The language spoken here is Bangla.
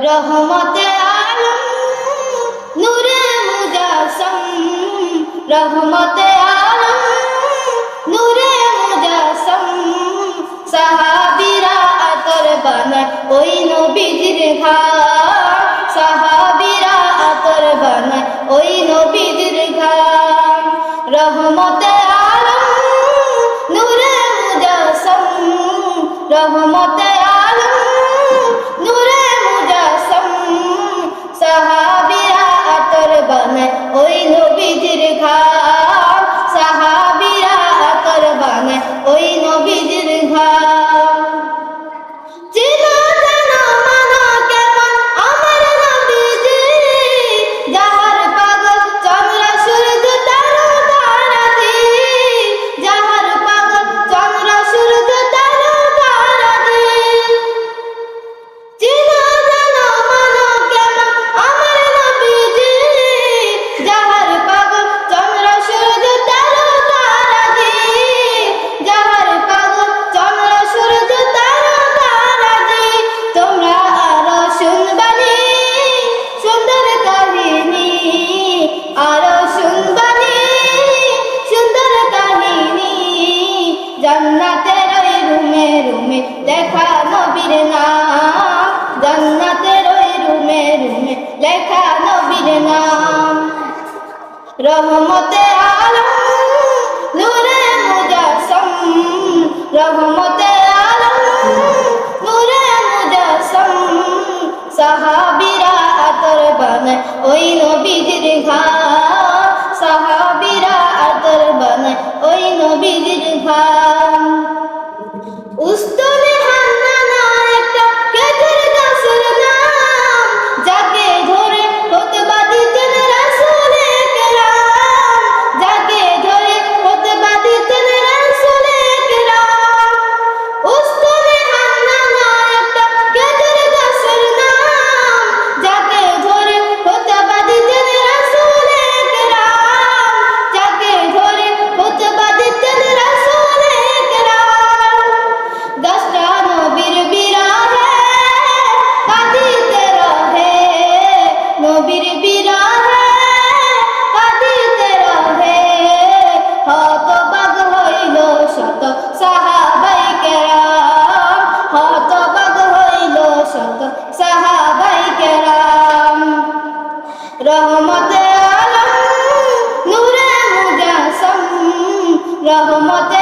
রহমতে আলম নূরে মুজাসম, রহমতে আলম নূরে মুজাসম, সাহাবিরা আতর বানায় ওই নবীজির সাহাবিরা আতর বানায় ওই নবীজির রহমতে আলম নূরে মুজাসম, রহমতে রহমতে আলম নূরে মুজাসম। রহমতে আলম নূরে মুজাসম। সাহাবিরা আতর বানায় ওই নবীজির ঘা। সাহাবিরা নবীর বিরাহে, কাঁদিতে রহে। হতবাগ হইল শত সাহাবাই কেরাম। হতবাগ হইল শত সাহাবাই কেরাম। রহমতে আলম, নূরে মুজাসম। রহমতে